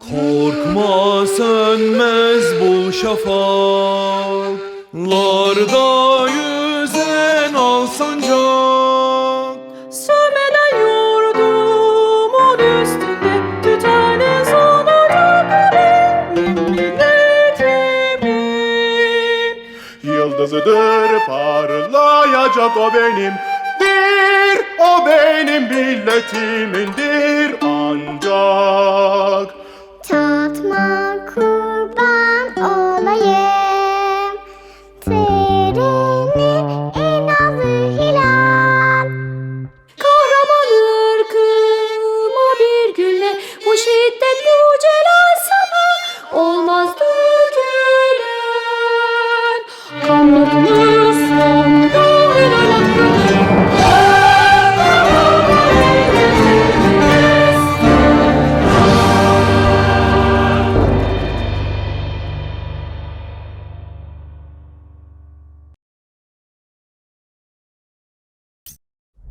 Korkma sönmez bu şafaklarda yüzen al sancak. Sönmeden yurdumun üstünde tütene benim milletimin. Yıldızıdır parlayacak o benim dir o benim milletimindir Mayer.